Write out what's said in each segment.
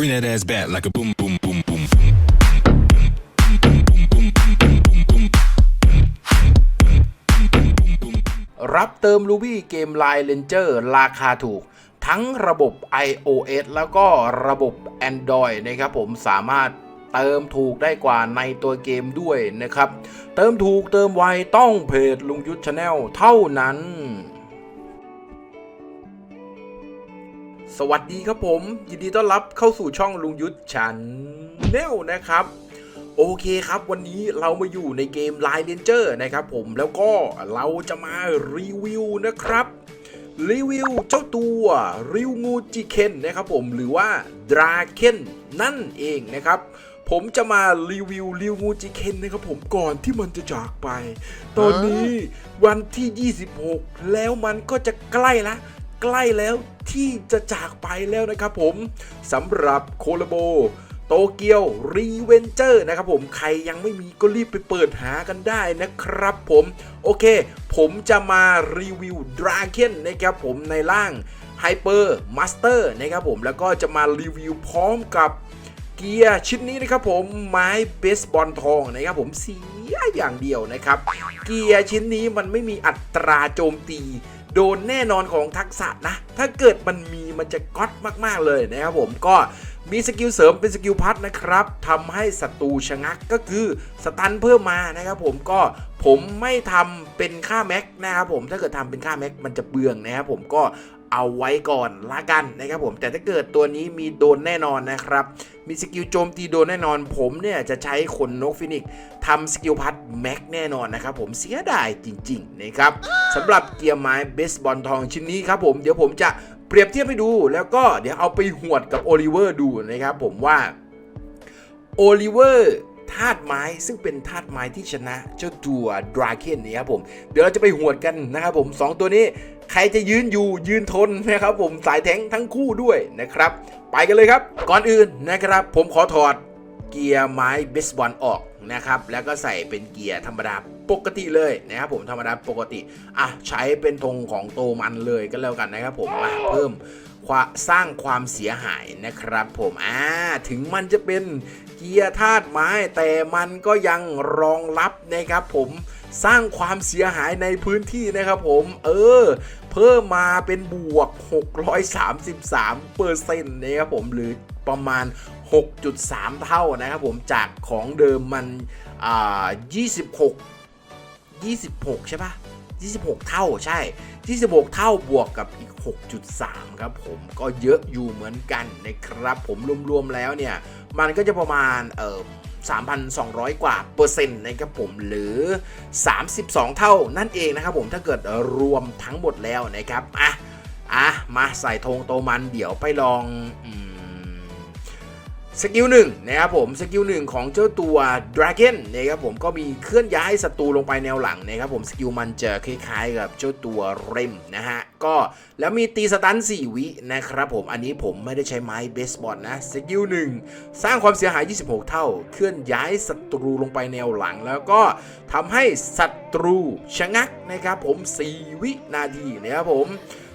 Bring that ass back like a boom, boom, boom, boom. รับเติม Ruby เกม Line Ranger ราคาถูก ทั้งระบบ iOS แล้วก็ระบบ Android นะครับผมสามารถเติมถูกได้กว่าในตัวเกมด้วยนะครับ เติมถูกเติมไวต้องเพจลุงยุทธชาแนลเท่านั้น สวัสดีครับผม ยินดีต้อนรับเข้าสู่ช่องลุงยุทธชาแนลนะครับ โอเคครับวันนี้เรามาอยู่ในเกม Line Ranger นะครับผมแล้วก็เราจะมารีวิวนะครับ รีวิวเจ้าตัวริวงูจิเคนนะครับผมหรือว่าดราเคนนั่นเองนะครับผมจะมารีวิวริวงูจิเคนนะครับผมก่อนที่มันจะจากไป ตอนนี้วันที่ 26 แล้วมันก็จะใกล้ละ ใกล้แล้วที่จะจากไปแล้วนะครับผมสำหรับโคลโบโตเกียวรีเวนเจอร์นะครับผมใครยังไม่มีก็รีบไปเปิดหากันได้นะครับผมโอเค ผมจะมารีวิวดราเคนนะครับผมในร่างไฮเปอร์มาสเตอร์นะครับผมแล้วก็จะมารีวิวพร้อมกับเกียร์ชิ้นนี้นะครับผมไม้เบสบอลทองนะครับผมเสียอย่างเดียวนะครับ เกียร์ชิ้นนี้มันไม่มีอัตราโจมตี โดนแน่นอนของทักษะนะ ถ้าเกิดมันมีมันจะก๊อตมาก ๆ เลยนะครับผมก็มีสกิลเสริมเป็นสกิลพัดนะครับทำให้ศัตรูชะงักก็คือสตันเพิ่มมานะครับผมก็ผมไม่ทำเป็นค่าแม็กนะครับผมถ้าเกิดทำเป็นค่าแม็กมันจะเบืองนะครับผมก็ เอาไว้ก่อนละกันนะครับผมแต่ถ้าเกิดตัวนี้มีโดนแน่นอนนะครับ มีสกิลโจมตีโดนแน่นอน ผมเนี่ยจะใช้ขนนกฟินิกทำสกิลพัดแม็กแน่นอนนะครับผมเสียดายจริงๆนะครับสำหรับเกียร์ไม้เบสบอลทองชิ้นนี้ครับผมเดี๋ยวผมจะเปรียบเทียบให้ดู แล้วก็เดี๋ยวเอาไปหวดกับโอลิเวอร์ดูนะครับผมว่าโอลิเวอร์ธาตุไม้ซึ่งเป็นธาตุไม้ที่ชนะเจ้าตัวดราเคนนี้ครับผม เดี๋ยวเราจะไปหวดกันนะครับผมสองตัวนี้ ใครจะยืนอยู่ยืนทนนะครับผมสายแทงทั้งคู่ด้วยนะครับ ไปกันเลยครับ ก่อนอื่นนะครับ ผมขอถอดเกียร์ไม้เบสบอลออกนะครับ แล้วก็ใส่เป็นเกียร์ธรรมดาปกติเลยนะครับผมธรรมดาปกติอะใช้เป็นธงของโตมันเลยก็แล้วกันนะครับผมมาเพิ่มความสร้างความเสียหายนะครับผมอ่าถึงมันจะเป็นเกียร์ธาตุไม้แต่มันก็ยังรองรับนะครับผม สร้างความเสียหายในพื้นที่นะครับผมเออ เพิ่มมาเป็นบวก 633เปอร์เซ็นต์นะครับผมหรือประมาณ 6.3 เท่านะครับผมจากของเดิมมันอ่า26 26 ใช่ปะ26 เท่าใช่ 26 เท่าบวกกับอีก 6.3 ครับผมก็เยอะอยู่เหมือนกันนะครับผมรวมๆแล้วเนี่ย มันก็จะประมาณเอ่อ 3,200 กว่าเปอร์เซ็นต์นะครับผมหรือ 32 เท่านั่นเองนะครับผมถ้าเกิดรวมทั้งหมดแล้วนะครับอะอะมาใส่ธงโตมันเดี๋ยวไปลองอืม สกิลหนึ่งนะครับผมสกิลหนึ่งของเจ้าตัว Dragon นะครับผมก็มีเคลื่อนย้ายศัตรูลงไปแนวหลังนะครับผมสกิลมันจะคล้ายๆกับเจ้าตัวเรมนะฮะก็แล้วมีตีสตัน4วินะครับผมอันนี้ผมไม่ได้ใช้ไม้เบสบอลนะสกิลหนึ่งสร้างความเสียหาย 26 เท่า เคลื่อนย้ายศัตรูลงไปแนวหลัง แล้วก็ทำให้ศัตรูชะงักนะครับผม 4 วินาทีนะครับผม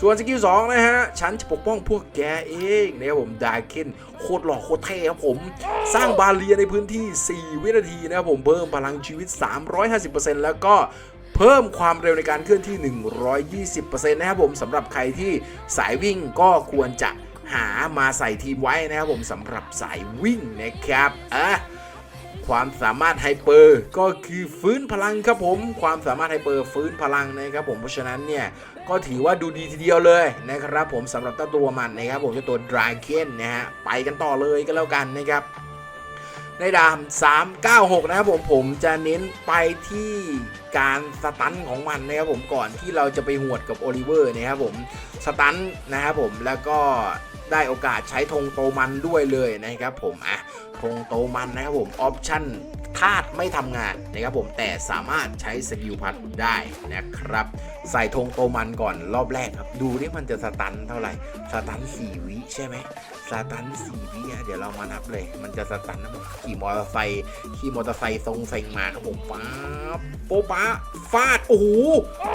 ส่วนสกิล2นะฮะ ฉันจะปกป้องพวกแกเองนะครับผมดาเคนโคตรหล่อโคตรเท่ครับผม สร้างบาเรียในพื้นที่ 4 วินาทีนะครับผมเพิ่มพลังชีวิต 350%แล้วก็เพิ่มความเร็วในการเคลื่อนที่ 120%นะครับผมสำหรับใครที่สายวิ่งก็ควรจะหามาใส่ทีมไว้นะครับผมสำหรับสายวิ่งนะครับอะ ความสามารถไฮเปอร์ก็คือฟื้นพลังครับผม ความสามารถไฮเปอร์ฟื้นพลังนะครับผมเพราะฉะนั้นเนี่ยก็ถือว่าดูดีทีเดียวเลยนะครับผมสำหรับเจ้าตัวมันนะครับผมเจ้าตัวดราเคนนะฮะไปกันต่อเลยก็แล้วกันนะครับในดาม 396 นะครับผมผมจะเน้นไปที่การสตันของมันนะครับผมก่อนที่เราจะไปหวดกับโอลิเวอร์นะครับผมสตันนะครับผมแล้วก็ได้โอกาสใช้ธงโตมันด้วยเลยนะครับผมอะ ธงโตมันนะครับผมออปชั่นธาตุไม่ทำงานนะครับผมแต่สามารถใช้สกิลพัดได้นะครับ ใส่ธงโตมันก่อนรอบแรกครับ ดูนี่มันจะสตันเท่าไหร่สตันสี่วิใช่ไหมสตันสี่วิเดี๋ยวเรามานับเลย มันจะสตันนะผมขี่มอเตอร์ไซค์ขี่มอเตอร์ไซค์ทรงเซ็งมาครับผมป๊าโป๊ป๊าฟาดโอ้โห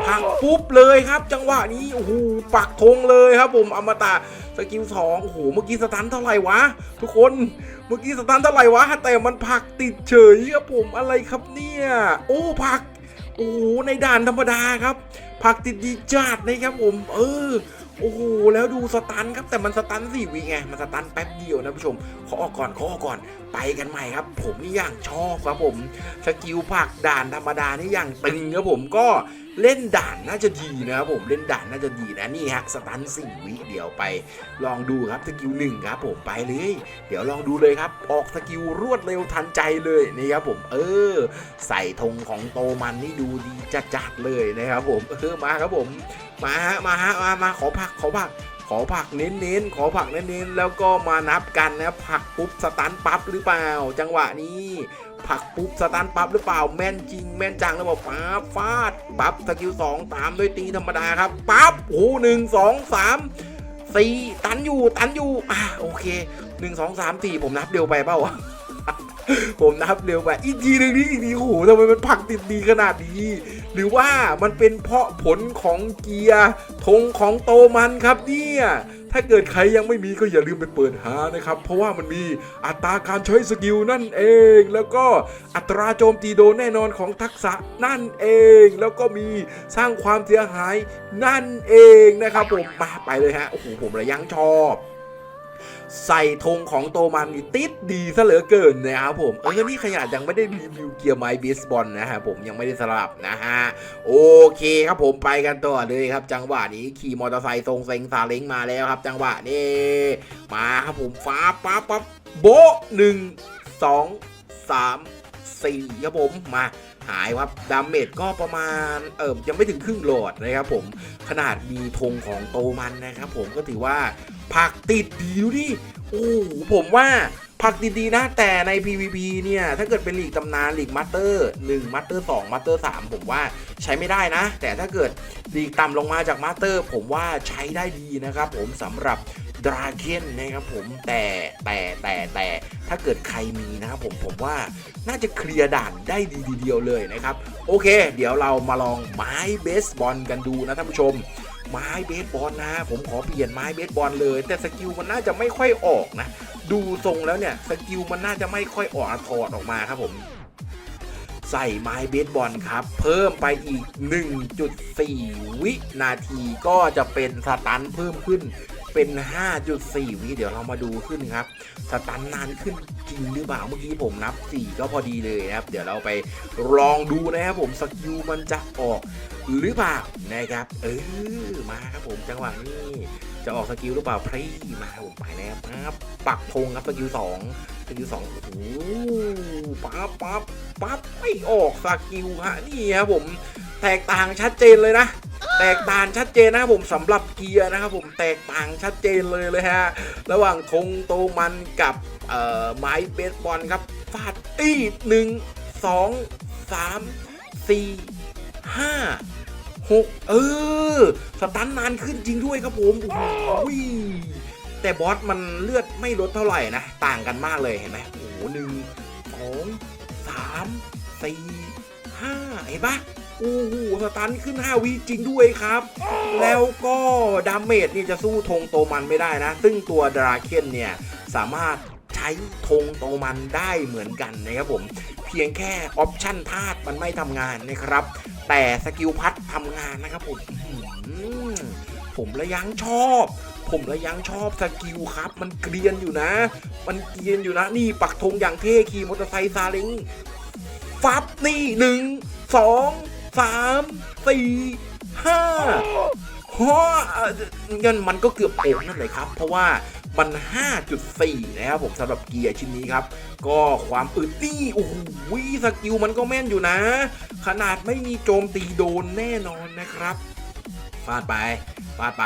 หักปุ๊บเลยครับ จังหวะนี้โอ้โหปักธงเลยครับผมอมตะสกิลสองโอ้โหเมื่อกี้สตันเท่าไหร่วะ ทุกคน มื่อกี้สตันเท่าไหร่วะแต่มันผักติดเฉยครับผมอะไรครับเนี่ย โอ้ผัก โอ้ในด่านธรรมดาครับ ผักติดดีจัดนะครับผม เออโอ้โหแล้วดูสตันครับแต่มันสตันสี่วิไงมันสตันแป๊บเดียวนะผู้ชมขอออกก่อนขอออกก่อนไปกันใหม่ครับ ผมนี่อย่างชอบครับผมสกิลผักด่านธรรมดานี่อย่างตึงครับผมก็ เล่นด่านน่าจะดีนะครับผมเล่นด่านน่าจะดีนะนี่ฮะสตันสี่วิเดี๋ยวไป ลองดูครับสกิลหนึ่งครับผมไปเลย เดี๋ยวลองดูเลยครับ ออกสกิลรวดเร็วทันใจเลยนี่ครับผมเออ ใส่ธงของโตมันนี่ดูดีจัดๆเลยนะครับผมเออมาครับผมมาฮะมาฮะมามาขอผักขอผัก อผักเน้นๆ ขอผักเน้นๆ แล้วก็มานับกันนะผักปุ๊บสตันปั๊บหรือเปล่า จังหวะนี้ผักปุ๊บสตันปั๊บหรือเปล่าแม่นจริง แม่นจังแล้วบอกปั๊บฟาดปั๊บสกิลสองตามด้วยตีธรรมดาครับปั๊บโอ้หนึ่งสองสามสี่ตันอยู่ตันอยู่อะโอเคหนึ่งสองสามสี่ผมนับเร็วไปเปล่าวะ ผมนับเร็วไปอีกทีหนึ่งนี่อีกทีโอ้โหทำไมมันผักติดดีขนาดนี้ หรือว่ามันเป็นเพราะผลของเกียร์ธงของโตมันครับเนี่ยถ้าเกิดใครยังไม่มีก็อย่าลืมไปเปิดหานะครับ เพราะว่ามันมีอัตราการใช้สกิลนั่นเอง แล้วก็อัตราโจมตีโดนแน่นอนของทักษะนั่นเอง แล้วก็มีสร้างความเสียหายนั่นเองนะครับผมมาไปเลยฮะโอ้โหผมระยังชอบ ใส่ธงของโตมันนี่ติดดีซะเหลือเกินนะครับผมเออนี่ขนาดยังไม่ได้รีวิวเกียร์ไม้เบสบอลนะฮะผมยังไม่ได้สลับนะฮะโอเคครับผมไปกันต่อเลยครับ จังหวะนี้ขี่มอเตอร์ไซค์ทรงเซ็งซาเล้งมาแล้วครับ จังหวะนี้มาครับผมฟ้าปั๊บปั๊บโบะหนึ่งสองสามสี่ครับผมมาหายครับดาเมจก็ประมาณเออยังไม่ถึงครึ่งโหลดนะครับผมขนาดมีธงของโตมันนะครับผมก็ถือว่า ผักติดดีดูดิโอ้ผมว่าผักดีๆนะ แต่ใน PVP เนี่ย ถ้าเกิดเป็นหลีกตำนานหลีกมาสเตอร์1มาสเตอร์2มาสเตอร์3ผมว่าใช้ไม่ได้นะ แต่ถ้าเกิดหลีกต่ำลงมาจากมาสเตอร์ ผมว่าใช้ได้ดีนะครับผมสำหรับดราเคนนะครับผมแต่แต่แต่แต่ถ้าเกิดใครมีนะครับผมผมว่าน่าจะเคลียร์ด่านได้ดีทีเดียวเลยนะครับ โอเค เดี๋ยวเรามาลองไม้เบสบอลกันดูนะท่านผู้ชม ไม้เบสบอลนะ ผมขอเปลี่ยนไม้เบสบอลเลย แต่สกิลมันน่าจะไม่ค่อยออกนะ ดูทรงแล้วเนี่ยสกิลมันน่าจะไม่ค่อยออกอะถอดออกมาครับผมใส่ไม้เบสบอลครับ เพิ่มไปอีก 1.4 วินาทีก็จะเป็นสตันเพิ่มขึ้นเป็น 5.4 วิเดี๋ยวเรามาดูขึ้นครับ สตันนานขึ้นจริงหรือเปล่าเมื่อกี้ผมนับ 4 ก็พอดีเลยนะครับ เดี๋ยวเราไปลองดูนะครับผมสกิลมันจะออก หรือเปล่านะครับ เออมาครับผมจังหวะนี้จะออกสกิลหรือเปล่าพรีมาครับผมไปแล้วปั๊บปักธงครับสกิลสองสกิลสองโอ้โหปั๊บปั๊บปั๊บไม่ออกสกิลฮะนี่ครับผมแตกต่างชัดเจนเลยนะแตกต่างชัดเจนนะครับผมสำหรับเกียร์นะครับผมแตกต่างชัดเจนเลยเลยฮะระหว่างธงโตมันกับไม้เบสบอลครับฟาดตีหนึ่งสองสามสี่ ห้าหกเออ สตันนานขึ้นจริงด้วยครับผมโอ้โหแต่บอสมันเลือดไม่ลดเท่าไหร่นะ ต่างกันมากเลยเห็นไหมโอ้โหหนึ่งสองสามสี่ห้าเห็นปะโอ้โหสตันขึ้น 5วิจริงด้วยครับ แล้วก็ดาเมจนี่จะสู้ธงโตมันไม่ได้นะ ซึ่งตัวดราเคนเนี่ย สามารถใช้ธงโตมันได้เหมือนกันนะครับผม พียงแค่ออปชั่นธาตุมันไม่ทำงานนะครับ แต่สกิลพัดทำงานนะครับผมผมระยังชอบ ผมระยังชอบสกิลครับ มันเกรียนอยู่นะ มันเกรียนอยู่นะ นี่ปักธงอย่างเท่ขี่มอเตอร์ไซค์ซาเล้งฟับนี่หนึ่งสองสามสี่ห้าฮ่าเงินมันก็เกือบโอ่งนั่นเลยครับ เพราะว่า มัน 5.4 นะครับผมสำหรับเกียร์ชิ้นนี้ครับ ก็ความอึดนี่โอ้โหสกิลมันก็แม่นอยู่นะ ขนาดไม่มีโจมตีโดนแน่นอนนะครับฟาดไปฟาดไป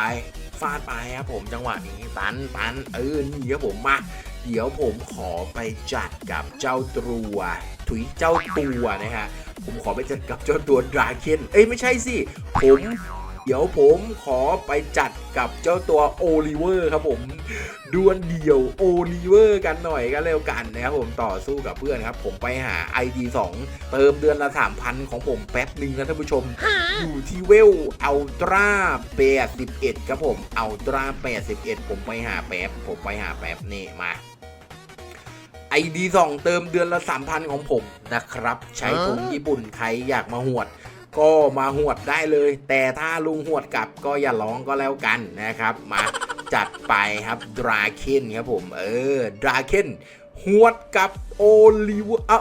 ฟาดไปครับผมจังหวะนี้ตันตันเออนี่ครับผมมาเดี๋ยวผมขอไปจัดกับเจ้าตัวถุยเจ้าตัวนะฮะผมขอไปจัดกับเจ้าตัวดราเคนเอ้ยไม่ใช่สิผม เดี๋ยวผมขอไปจัดกับเจ้าตัวโอลิเวอร์ครับผมดวลเดี่ยวโอลิเวอร์กันหน่อยก็แล้วกันนะครับผมต่อสู้กับเพื่อนครับ ผมไปหา ID 2 เติมเดือนละ 3,000 ของผมแป๊บหนึ่งนะท่านผู้ชม อยู่ที่เวลอัลตร้า81ครับผมอัลตร้า81 ผมไปหาแป๊บ ผมไปหาแป๊บนี่มา ID 2เติมเดือนละ 3,000 ของผมนะครับ ใช้ถุงญี่ปุ่นใครอยากมาหวด ก็มาหวดได้เลย แต่ถ้าลุงหวดกลับก็อย่าร้องก็แล้วกันนะครับ มาจัดไปครับดราเคนครับผม เออดราเคนหวดกับโอลิเวอร์เอ้า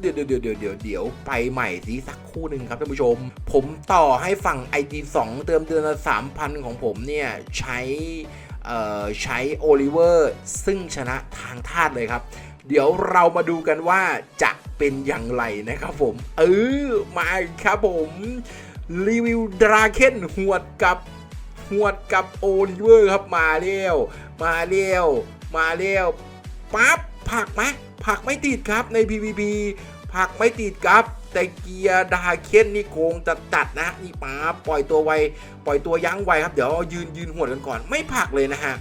เดี๋ยวเดี๋ยวเดี๋ยวเดี๋ยวเดี๋ยวเดี๋ยวไปใหม่สิสักคู่หนึ่งครับท่านผู้ชม ผมต่อให้ฝั่ง ID 2 เติมเดือนละ3,000 ของผมเนี่ย ใช้เออใช้โอลิเวอร์ซึ่งชนะทางธาตุเลยครับ เดี๋ยวเรามาดูกันว่าจะเป็นอย่างไรนะครับผม เออมาครับผม รีวิวดราเคนหวดกับหวดกับโอลิเวอร์ครับมาเร็วมาเร็วมาเร็วปั๊บผักไหมผักไม่ติดครับใน PVP ผักไม่ติดครับ แต่เกียร์ดาเคนนี่โกงจัดจัดนะนี่ป๊าปล่อยตัวไว ปล่อยตัวยั้งไวครับ เดี๋ยวยืนยืนหวดกันก่อน ไม่ผักเลยนะฮะ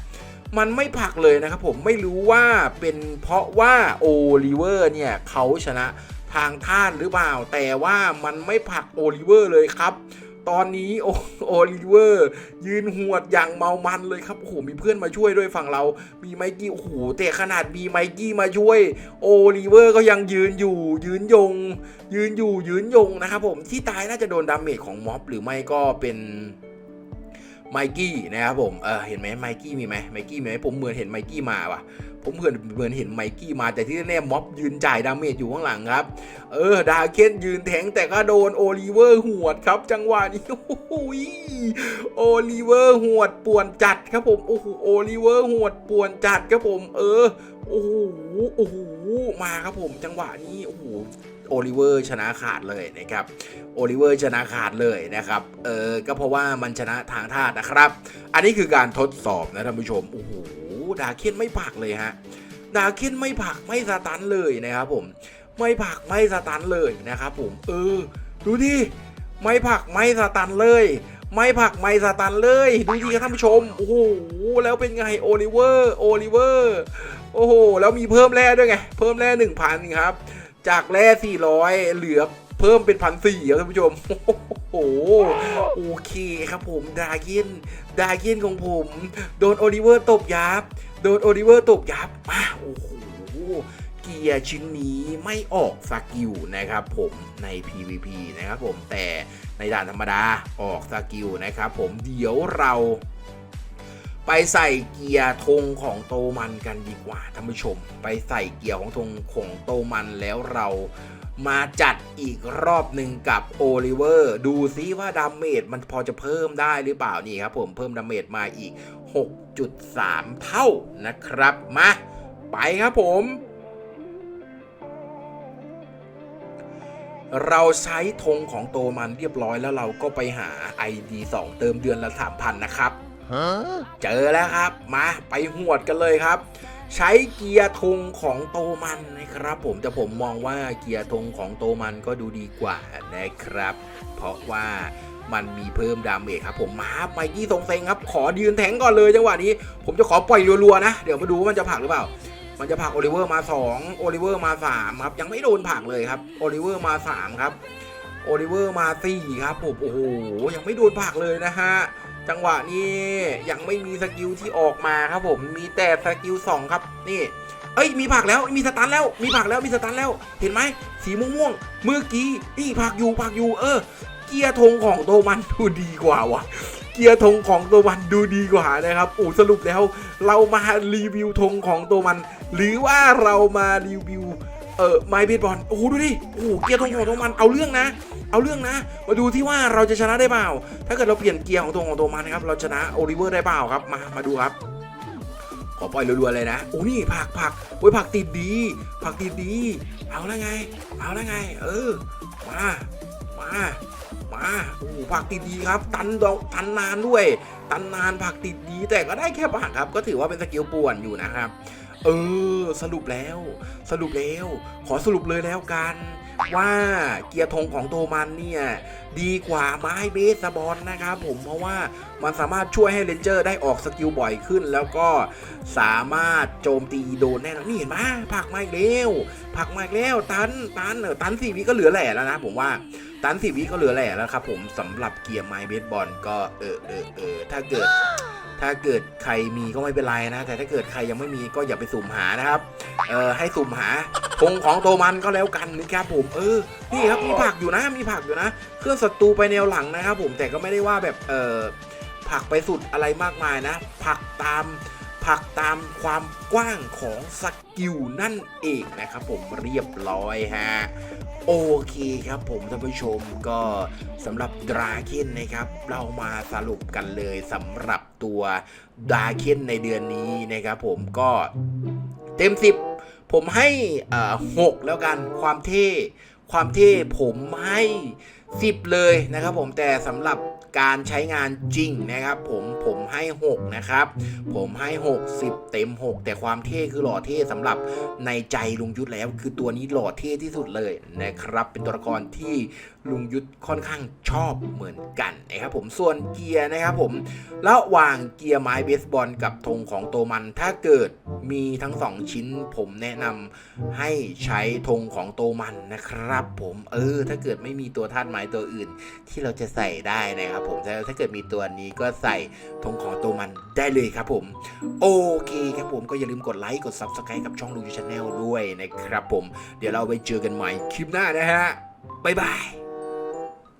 มันไม่ผลักเลยนะครับผมไม่รู้ว่าเป็นเพราะว่าโอลิเวอร์เนี่ยเขาชนะทางท่านหรือเปล่า แต่ว่ามันไม่ผลักโอลิเวอร์เลยครับตอนนี้โอโอลิเวอร์ ยืนหวดอย่างเมามันเลยครับโอ้โหมีเพื่อนมาช่วยด้วยฝั่งเรา มีไมกี้โอ้โหแต่ขนาดมีไมกี้มาช่วย โอลิเวอร์ก็ยังยืนอยู่ ยืนยง ยืนอยู่ยืนยงนะครับผมที่ตายน่าจะโดนดาเมจของม็อบหรือไม่ก็เป็น ไมกี้นะครับผมเออเห็นไหมไมกี้มีไหมไมกี้มีไหมผมเหมือนเห็นไมกี้มาว่ะ ผมเหมือนเหมือนเห็นไมกี้มาแต่ที่แน่ม็อบยืนจ่ายดาเมจอยู่ข้างหลังครับ เออ ดาเคนยืนแทงแต่ก็โดนโอลิเวอร์หวดครับ จังหวะนี้โอ้โหโอลิเวอร์หวดป่วนจัดครับผมโอ้โหโอลิเวอร์หวดป่วนจัดครับผม เออโอ้โหโอ้โหมาครับผม จังหวะนี้โอ้โหโอลิเวอร์ชนะขาดเลยนะครับโอลิเวอร์ชนะขาดเลยนะครับ เออ ก็เพราะว่ามันชนะทางธาตุนะครับ อันนี้คือการทดสอบนะท่านผู้ชม โอ้โห ดาเคนไม่ผักเลยฮะดาเคนไม่ผักไม่สตันเลยนะครับผมไม่ผักไม่สตันเลยนะครับผมเออดูดิไม่ผักไม่สตันเลย ไม่ผักไม่สตันเลยดูดิครับท่านผู้ชมโอ้โหแล้วเป็นไงโอลิเวอร์โอลิเวอร์โอ้โหแล้วมีเพิ่มแร่ด้วยไงเพิ่มแร่หนึ่งพันครับ จากแร่สี่ร้อยเหลือเพิ่มเป็นพันสี่ครับท่านผู้ชม โอ้โหโอเคครับผมดาเกนดาเกนของผม โดนโอลิเวอร์ตบยับ โดนโอลิเวอร์ตบยับมาโอ้โหเกียร์ชิ้นนี้ไม่ออกสกิลนะครับผมใน PVP นะครับผมแต่ในด่านธรรมดาออกสกิลนะครับผมเดี๋ยวเรา ไปใส่เกียร์ธงของโตมันกันดีกว่าท่านผู้ชม ไปใส่เกียร์ของธงของโตมันแล้วเรามาจัดอีกรอบหนึ่งกับโอลิเวอร์ ดูซิว่าดาเมจมันพอจะเพิ่มได้หรือเปล่านี่ครับผมเพิ่มดาเมจมาอีก 6.3 เท่านะครับ มา ไปครับผม เราใช้ธงของโตมันเรียบร้อยแล้วเราก็ไปหา ID 2 เติมเดือนละ 3,000 นะครับ เจอแล้วครับ มาไปหวดกันเลยครับ ใช้เกียร์ธงของโตมันนะครับ ผมแต่ผมมองว่าเกียร์ธงของโตมันก็ดูดีกว่านะครับ เพราะว่ามันมีเพิ่มดาเมจครับผมมาไมกี้ทรงเซ็งครับ ขอยืนแทงก่อนเลยจังหวะนี้ ผมจะขอปล่อยรัวๆนะ เดี๋ยวมาดูว่ามันจะผักหรือเปล่า มันจะผักโอลิเวอร์มา2โอลิเวอร์มา3ครับยังไม่โดนผักเลยครับโอลิเวอร์มา3ครับโอลิเวอร์มา4ครับผมโอ้โหยังไม่โดนผักเลยนะฮะ จังหวะนี้ยังไม่มีสกิลที่ออกมาครับผมมีแต่สกิล2ครับนี่เอ้ยมีผักแล้วมีสตันแล้วมีผักแล้วมีสตันแล้วเห็นไหมสีม่วงๆเมื่อกี้นี่ผักอยู่ผักอยู่เออ เกียร์ธงของโตมันดูดีกว่าวะเกียร์ธงของโตมันดูดีกว่านะครับโอ้สรุปแล้ว เรามารีวิวธงของโตมัน หรือว่าเรามารีวิว เออไมเบสบอลโอ้โหดูดิโอ้โหเกียร์ธงของโตมันเอาเรื่องนะ เอาเรื่องนะ มาดูที่ว่าเราจะชนะได้เปล่า ถ้าเกิดเราเปลี่ยนเกียร์ของธงของโตมันนะครับเราชนะโอลิเวอร์ได้เปล่าครับมามาดูครับขอปล่อยรัวๆเลยนะโอ้นี่ผักผักโอ้ยผักติดดี ผักติดดี เอาล้วไง เอาล้วไง เออมามามาโอ้ผักติดดีครับ ตันดอกตันนานด้วย ตันนานผักติดดีแต่ก็ได้แค่ผักครับ ก็ถือว่าเป็นสกิลป่วนอยู่นะครับ เออ สรุปแล้ว สรุปแล้ว ขอสรุปเลยแล้วกัน ว่าเกียร์ธงของโตมันเนี่ย ดีกว่าไม้เบสบอลนะครับผมเพราะว่ามันสามารถช่วยให้เลนเจอร์ได้ออกสกิลบ่อยขึ้น แล้วก็สามารถโจมตีโดนแน่นอนนี่เห็นไหมผักมาอีกแล้วผักมาอีกแล้วตันตันเออตันสี่วิก็เหลือแหล่แล้วนะผมว่าตันสี่วิก็เหลือแหล่แล้วครับผมสำหรับเกียร์ไม้เบสบอลก็เออเออเออถ้าเกิด ถ้าเกิดใครมีก็ไม่เป็นไรนะ แต่ถ้าเกิดใครยังไม่มีก็อย่าไปสุ่มหานะครับ เออให้สุ่มหาธงของโตมันก็แล้วกันนะครับผม เออ นี่ครับมีผักอยู่นะ มีผักอยู่นะ เครื่องศัตรูไปแนวหลังนะครับผม แต่ก็ไม่ได้ว่าแบบ เออผักไปสุดอะไรมากมายนะ ผักตาม ผลักตามความกว้างของสกิลนั่นเองนะครับผมเรียบร้อยฮะโอเคครับผมท่านผู้ชมก็สำหรับดราเคนนะครับ เรามาสรุปกันเลยสำหรับตัวดราเคนในเดือนนี้นะครับผมก็เต็ม 10 ผมให้อ่อหกแล้วกันความเท่ ความเท่ผมให้ 10 เลยนะครับผมแต่สำหรับ การใช้งานจริงนะครับ ผมผมให้ 6 นะครับ ผมให้ 60 เต็ม 6 แต่ความเท่คือหล่อเท่สำหรับในใจลุงยุทธแล้ว คือตัวนี้หล่อเท่ที่สุดเลยนะครับ เป็นตัวละครที่ ลุงยุทธค่อนข้างชอบเหมือนกันนะครับผมส่วนเกียร์นะครับผมระหว่างเกียร์ไม้เบสบอลกับธงของโตมัน ถ้าเกิดมีทั้ง 2 ชิ้น ผมแนะนำให้ใช้ธงของโตมันนะครับ ผมเออถ้าเกิดไม่มีตัวธาตุไม้ตัวอื่น ที่เราจะใส่ได้นะครับผมแต่ถ้าเกิดมีตัวนี้ก็ใส่ธงของโตมันได้เลยครับผม โอเคครับผมก็อย่าลืมกดไลค์กด Subscribe กับช่องลูยูชาแนลด้วยนะครับผมเดี๋ยวเราไปเจอกันใหม่คลิปหน้านะฮะบ๊ายบาย